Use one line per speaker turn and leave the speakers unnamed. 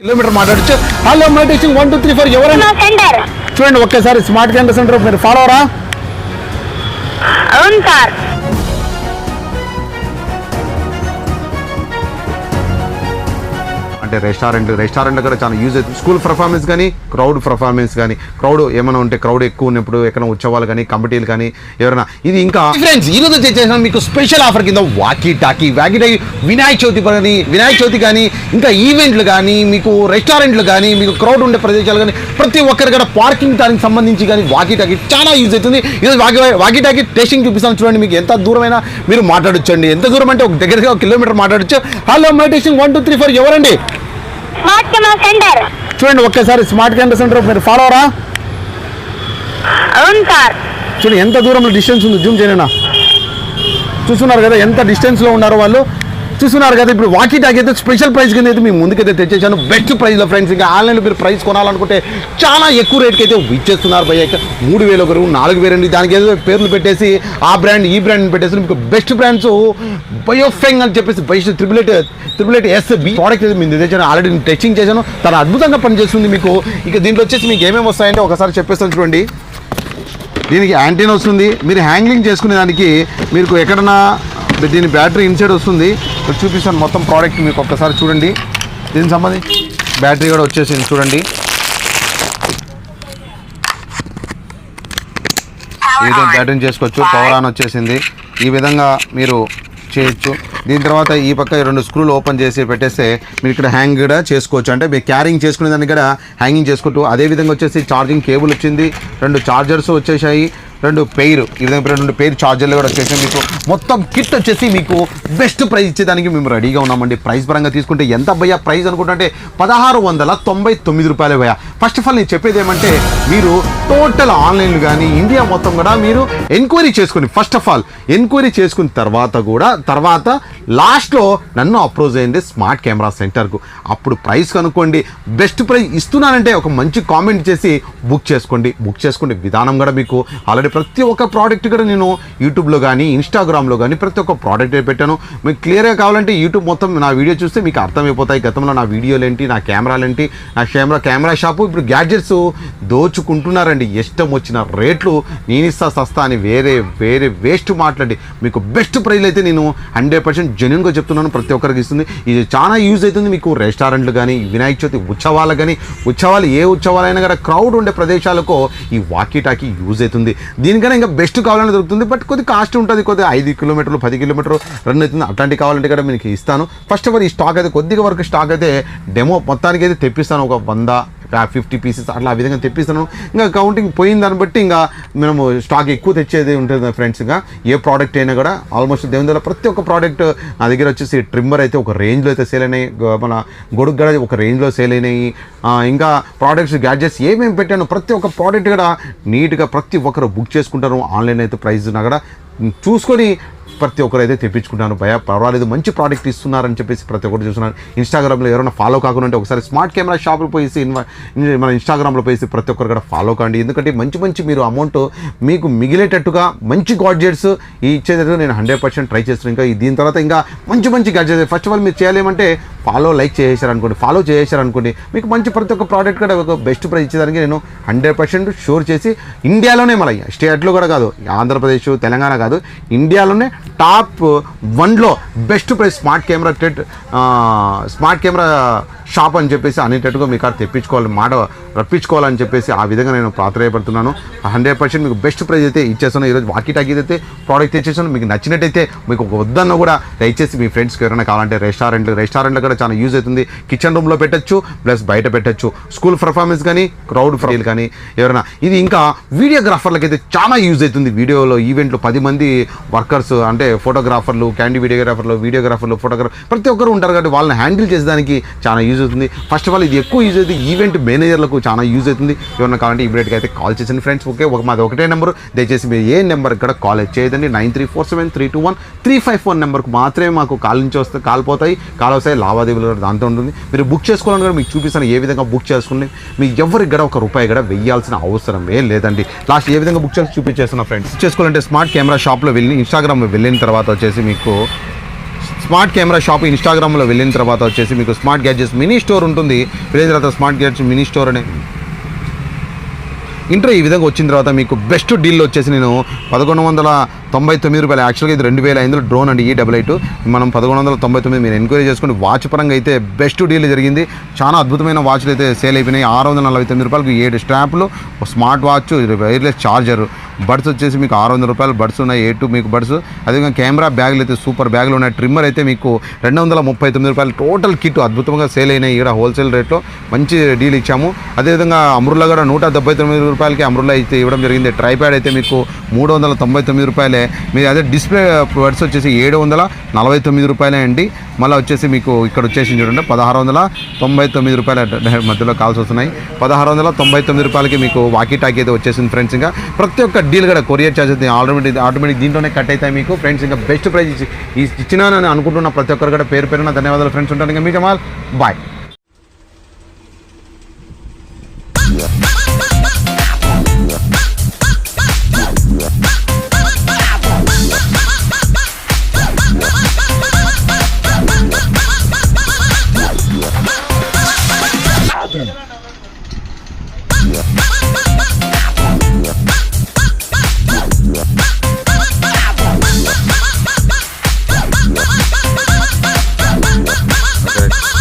Kilometre మాట్లాడచ్చు. Hello meditation one two three four ఎవరైనా
మా
చూడండి ఒక్కసారి స్మార్ట్ క్యాంపస్ సెంటర్ మీరు ఫాలో
అవును సార్.
అంటే రెస్టారెంట్ రెస్టారెంట్ కూడా చాలా యూజ్ అవుతుంది. స్కూల్ పర్ఫార్మెన్స్ కానీ క్రౌడ్ పర్ఫార్మెన్స్ కానీ క్రౌడ్ ఏమైనా ఉంటే క్రౌడ్ ఎక్కువ ఉన్నప్పుడు ఎక్కడ ఉత్సవాలు కానీ కమిటీలు కానీ ఎవరైనా ఇది ఇంకా ఫ్రెండ్స్ ఈ రోజు చేసిన మీకు స్పెషల్ ఆఫర్ కింద walkie talkie walkie talkie Vinayaka Chavithi కానీ వినాయక చవితి కానీ ఇంకా ఈవెంట్లు కానీ మీకు రెస్టారెంట్లు కానీ మీకు క్రౌడ్ ఉండే ప్రదేశాలు కానీ ప్రతి ఒక్కరి కూడా పార్కింగ్ దానికి సంబంధించి కానీ వాకీ టాకీ చాలా యూజ్ అవుతుంది. ఈరోజు వాకీ వాకీ టాకీ టెస్టింగ్ చూపిస్తాను చూడండి మీకు ఎంత దూరమైనా మీరు మాట్లాడొచ్చండి. ఎంత దూరం అంటే ఒక దగ్గరగా ఒక కిలోమీటర్ మాట్లాడొచ్చు. Hello meditation one two three four ఎవరండి?
Smart camera centre.
చూడండి ఒక్కసారి స్మార్ట్ క్యాంపస్ సెంటర్ మీరు ఫాలో అవరా
అవును సార్.
చూడండి ఎంత దూరంలో డిస్టెన్స్ ఉంది జూమ్ చేయనా? చూస్తున్నారు కదా ఎంత డిస్టెన్స్లో ఉన్నారో వాళ్ళు. చూస్తున్నారు కదా ఇప్పుడు వాకీ టాక్ అయితే స్పెషల్ ప్రైస్ కింద అయితే మీ ముందుకైతే తెచ్చేసాను. బెస్ట్ ప్రైస్లో ఫ్రెండ్స్ ఇంకా ఆన్లైన్లో మీరు ప్రైస్ కొనాలనుకుంటే చాలా ఎక్కువ రేట్కి అయితే ఇచ్చేస్తున్నారు ఇక మూడు వేలు ఒకరు నాలుగు వేలు దానికి ఏదో పేర్లు పెట్టేసి ఆ బ్రాండ్ ఈ బ్రాండ్ పెట్టేసి మీకు బెస్ట్ బ్రాండ్స్ బయోఫెంగ్ అని చెప్పేసి బయట triple eight triple eight S B product అయితే మీరు తెచ్చాను ఆల్రెడీ నేను టెస్టింగ్ చేశాను. చాలా అద్భుతంగా పనిచేస్తుంది మీకు. ఇక దీంట్లో వచ్చేసి మీకు ఏమేమి వస్తాయంటే ఒకసారి చెప్పేస్తాను చూడండి. దీనికి యాంటీన్ వస్తుంది. మీరు హ్యాంగ్లింగ్ చేసుకునే దానికి మీకు ఎక్కడన్నా దీని బ్యాటరీ ఇన్సైడ్ వస్తుంది. చూపిస్తాను మొత్తం ప్రోడక్ట్ మీకు ఒక్కసారి చూడండి. దీనికి సంబంధించి బ్యాటరీ కూడా వచ్చేసింది చూడండి. ఈ విధంగా బ్యాటరీ చేసుకోవచ్చు. పవర్ ఆన్ వచ్చేసింది. ఈ విధంగా మీరు చేయొచ్చు. దీని తర్వాత ఈ పక్క రెండు స్క్రూలు ఓపెన్ చేసి పెట్టేస్తే మీరు ఇక్కడ హ్యాంగ్ కూడా చేసుకోవచ్చు. అంటే మీరు క్యారింగ్ చేసుకునే దాన్ని కూడా హ్యాంగింగ్ చేసుకుంటూ అదే విధంగా వచ్చేసి ఛార్జింగ్ కేబుల్ వచ్చింది రెండు చార్జర్స్ వచ్చేసాయి రెండు పెయిర్ ఈ విధంగా రెండు పెయిర్ ఛార్జర్లు కూడా వచ్చేసి మీకు. మొత్తం కిట్ వచ్చేసి మీకు బెస్ట్ ప్రైస్ ఇచ్చేదానికి మేము రెడీగా ఉన్నామండి. ప్రైస్ పరంగా తీసుకుంటే ఎంత భయ్యా ప్రైస్ అనుకుంటుంటే పదహారు వందల తొంభై తొమ్మిది రూపాయలు భయ ఫస్ట్ ఆఫ్ ఆల్ నేను చెప్పేది ఏమంటే మీరు టోటల్ ఆన్లైన్ కానీ ఇండియా మొత్తం కూడా మీరు ఎంక్వైరీ చేసుకుని ఫస్ట్ ఆఫ్ ఆల్ ఎంక్వైరీ చేసుకున్న తర్వాత కూడా తర్వాత లాస్ట్లో నన్ను అప్రోచ్ అయింది స్మార్ట్ కెమెరా సెంటర్కు అప్పుడు ప్రైస్ కనుక్కోండి. బెస్ట్ ప్రైస్ ఇస్తున్నానంటే ఒక మంచి కామెంట్ చేసి బుక్ చేసుకోండి. బుక్ చేసుకునే విధానం కూడా మీకు ఆల్రెడీ ప్రతి ఒక్క ప్రోడక్ట్ కూడా నేను యూట్యూబ్లో కానీ ఇన్స్టాగ్రామ్లో కానీ ప్రతి ఒక్క ప్రోడక్ట్ పెట్టాను. మీకు క్లియర్గా కావాలంటే యూట్యూబ్ మొత్తం నా వీడియో చూస్తే మీకు అర్థమైపోతాయి. గతంలో నా వీడియోలు ఏంటి నా కెమెరాలు ఏంటి నా కెమెరా కెమెరా షాపు ఇప్పుడు గ్యాడ్జెట్స్ దోచుకుంటున్నారండి. ఇష్టం వచ్చిన రేట్లు నేను ఇస్తా సస్తా అని వేరే వేరే వేస్ట్ మాట్లాడి. మీకు బెస్ట్ ప్రైజ్ అయితే నేను హండ్రెడ్ పర్సెంట్ జెన్యున్గా చెప్తున్నాను. ప్రతి ఒక్కరికి ఇస్తుంది. ఇది చాలా యూజ్ అవుతుంది. మీకు రెస్టారెంట్లు కానీ వినాయక చవితి ఉత్సవాలు కానీ ఉత్సవాలు ఏ ఉత్సవాలైనా కూడా క్రౌడ్ ఉండే ప్రదేశాలకు ఈ వాకీ టాకీ యూజ్ అవుతుంది. దీనికన్నా ఇంకా బెస్ట్ కావాలని దొరుకుతుంది బట్ కొద్ది కాస్ట్ ఉంటుంది కొద్ది ఐదు కిలోమీటర్లు పది కిలోమీటర్లు రన్ అవుతుంది. అట్లాంటివి కావాలంటే కూడా మీకు ఇస్తాను. ఫస్ట్ ఆఫ్ ఆల్ ఈ స్టాక్ అయితే కొద్దిగా వరకు స్టాక్ అయితే డెమో మొత్తానికి అయితే తెప్పిస్తాను. ఒక వంద ఫిఫ్టీ పీసెస్ అట్లా ఆ విధంగా తెప్పిస్తాను. ఇంకా కౌంటింగ్ పోయిన దాన్ని బట్టి ఇంకా మేము స్టాక్ ఎక్కువ తెచ్చేది ఉంటుంది ఫ్రెండ్స్ ఇంకా ఏ ప్రోడక్ట్ అయినా కూడా ఆల్మోస్ట్ దేవుని ప్రతి ఒక్క ప్రోడక్ట్ నా దగ్గర వచ్చేసి ట్రిమ్మర్ అయితే ఒక రేంజ్లో అయితే సేల్ అయినాయి. మన గొడుగు కూడా ఒక రేంజ్లో సేల్ అయినాయి. ఇంకా ప్రోడక్ట్స్ గ్యాడ్జెట్స్ ఏమేమి పెట్టాను ప్రతి ఒక్క ప్రోడక్ట్ కూడా నీట్గా ప్రతి ఒక్కరు బుక్ చేసుకుంటారు. ఆన్లైన్ అయితే ప్రైస్ నా కూడా. చూసుకొని ప్రతి ఒక్కరు అయితే తెప్పించుకుంటాను. భయ పర్వాలేదు మంచి ప్రోడక్ట్ ఇస్తున్నారని చెప్పేసి ప్రతి ఒక్కరు చూస్తున్నారు. ఇన్స్టాగ్రామ్లో ఎవరైనా ఫాలో కాకుండా ఉంటే ఒకసారి స్మార్ట్ కెమెరా షాప్లో పోయి మన ఇన్స్టాగ్రామ్లో పోయి ప్రతి ఒక్కరు కూడా ఫాలో కాండి. ఎందుకంటే మంచి మంచి మీరు అమౌంట్ మీకు మిగిలేటట్టుగా మంచి గాడ్జెట్స్ ఇచ్చేది నేను హండ్రెడ్ పర్సెంట్ ట్రై చేస్తున్నాను. ఇంకా దీని తర్వాత ఇంకా మంచి మంచి గాడ్జెట్స్ ఫస్ట్ ఆఫ్ ఆల్ మీరు చేయాలేమంటే ఫాలో లైక్ చేసేసారు అనుకోండి ఫాలో చేసేసారు అనుకోండి మీకు మంచి ప్రతి ఒక్క ప్రోడక్ట్ కూడా ఒక బెస్ట్ ప్రైస్ ఇచ్చేదానికి నేను హండ్రెడ్ పర్సెంట్ షూర్ చేసి ఇండియాలోనే మళ్ళీ స్టేట్లో కూడా కాదు ఆంధ్రప్రదేశ్ తెలంగాణ కాదు ఇండియాలోనే టాప్ వన్లో బెస్ట్ ప్రైస్ స్మార్ట్ కెమెరా టెట్ స్మార్ట్ కెమెరా షాప్ అని చెప్పేసి అనేటట్టుగా మీకు అక్కడ తెప్పించుకోవాలి మాట రప్పించుకోవాలని చెప్పేసి ఆ విధంగా నేను ప్రాధాయపడుతున్నాను హండ్రెడ్ పర్సెంట్ మీకు బెస్ట్ ప్రైజ్ అయితే ఇచ్చేస్తాను. ఈరోజు వాకీ టాకీ అయితే ప్రోడక్ట్ తెచ్చేసాను మీకు నచ్చినట్టయితే మీకు ఒక వద్దన్న కూడా దయచేసి మీ ఫ్రెండ్స్కి ఎవరైనా కావాలంటే రెస్టారెంట్ రెస్టారెంట్లో కూడా చాలా యూజ్ అవుతుంది. కిచెన్ రూమ్లో పెట్టచ్చు ప్లస్ బయట పెట్టచ్చు. స్కూల్ పర్ఫార్మెన్స్ కానీ క్రౌడ్ ఫీల్ కానీ ఎవరైనా. ఇది ఇంకా వీడియోగ్రాఫర్లకి అయితే చాలా యూజ్ అవుతుంది. వీడియోలో ఈవెంట్లు పది మంది వర్కర్స్ అంటే ఫోటోగ్రాఫర్లు క్యాండీ వీడియోగ్రాఫర్లు వీడియోగ్రాఫర్లు ఫోటోగ్రాఫర్ ప్రతి ఒక్కరు ఉంటారు కాబట్టి వాళ్ళని హ్యాండిల్ చేసేదానికి చాలా యూజ్ అవుతుంది. ఫస్ట్ ఆఫ్ ఆల్ ఇది ఎక్కువ యూజ్ అవుతుంది. ఈవెంట్ మేనేజర్లకు చాలా యూజ్ అవుతుంది. ఎవరైనా కావాలంటే ఇమీడియట్గా అయితే కాల్ చేసిన ఫ్రెండ్స్ ఓకే ఒక మాది ఒకటే నెంబర్ దయచేసి మీరు ఏ నెంబర్ ఇక్కడ కాల్ చేయదండి nine three four seven three two one three five four నెంబర్కి మాత్రమే మాకు కాల్ నుంచి వస్తే కాల్ పోతాయి. కాల్ వస్తాయి. లావాదేవీలు కూడా దాంతో ఉంటుంది. మీరు బుక్ చేసుకోవాలని కూడా మీకు చూపిస్తాను. ఏ విధంగా బుక్ చేసుకుని మీకు ఎవరికి కూడా ఒక రూపాయి కూడా వెయ్యాల్సిన అవసరం ఏం లేదండి. లాస్ట్ ఏ విధంగా బుక్ చేసి చూపించేస్తున్నా ఫ్రెండ్స్ చేసుకోవాలంటే స్మార్ట్ కెమెరా షాప్లో వెళ్ళి ఇన్స్టాగ్రామ్లో వెళ్ళిన తర్వాత వచ్చేసి మీకు స్మార్ట్ కెమెరా షాప్ ఇన్స్టాగ్రామ్లో వెళ్ళిన తర్వాత వచ్చేసి మీకు స్మార్ట్ గ్యాడ్జెట్స్ మినీ స్టోర్ ఉంటుంది. వెళ్ళిన తర్వాత స్మార్ట్ గ్యాడ్జెట్స్ మినీ స్టోర్ అనే. ఇంటర్ ఈ విధంగా వచ్చిన తర్వాత మీకు బెస్ట్ డీల్ వచ్చేసి నేను పదకొండు వందల తొంభై తొమ్మిది రూపాయలు. యాక్చువల్గా ఇది రెండు వేల ఐదులో డ్రోన్ అండి ఈ డబల్ ఎయిట్. మనం పదకొండు వందల తొంభై తొమ్మిది మీరు ఎంక్వైరీ చేసుకుని వాచ్ పరంగా అయితే బెస్ట్ డీల్ జరిగింది. చాలా అద్భుతమైన వాచ్లు అయితే సేల్ అయిపోయినాయి. ఆరు వందల నలభై తొమ్మిది రూపాయలకు ఏడు స్ట్రాప్లు smart watch wireless charger. Buds వచ్చేసి మీకు ఆరు వందల రూపాయలు బడ్స్ ఉన్నాయి ఏ టూ మీకు బడ్స్ అదేవిధంగా కెమెరా బ్యాగులు అయితే సూపర్ బ్యాగులు ఉన్నాయి. ట్రిమ్మర్ అయితే మీకు రెండు వందల ముప్పై తొమ్మిది రూపాయలు. టోటల్ కిట్ అద్భుతంగా సేల్ అయినాయి ఇక్కడ హోల్సేల్ రేట్లో మంచి డీల్ ఇచ్చాము. అదేవిధంగా అమరుల్లా కూడా నూట డెబ్బై తొమ్మిది రూపాయలకి అమరుల్లా అయితే ఇవ్వడం జరిగింది. ట్రైప్యాడ్ అయితే మీకు మూడు వందల తొంభై తొమ్మిది రూపాయలే. మీ అదే డిస్ప్లే బడ్స్ వచ్చేసి ఏడు వందల నలభై తొమ్మిది రూపాయలే అండి. మళ్ళీ వచ్చేసి మీకు ఇక్కడ వచ్చేసి చూడండి పదహారు వందల తొంభై తొమ్మిది రూపాయల మధ్యలో కాల్స్ వస్తున్నాయి. పదహారు వందల తొంభై తొమ్మిది రూపాయలకి మీకు వాకీ టాకీ అయితే వచ్చేసింది ఫ్రెండ్స్ ఇంకా. ప్రతి ఒక్క డీల్ కూడా కొరియర్ ఛార్జ్ అయితే ఆటోమేటిక్ ఆటోమేటిక్ దీంట్లోనే కట్ అవుతాయి మీకు. ఫ్రెండ్స్ ఇంకా బెస్ట్ ప్రైజ్ ఇచ్చి ఇచ్చినానని అనుకుంటున్న ప్రతి ఒక్కరు కూడా పేరు పేరున ధన్యవాదాలు ఫ్రెండ్స్ ఉంటాను ఇంకా మీకు మాల్ బాయ్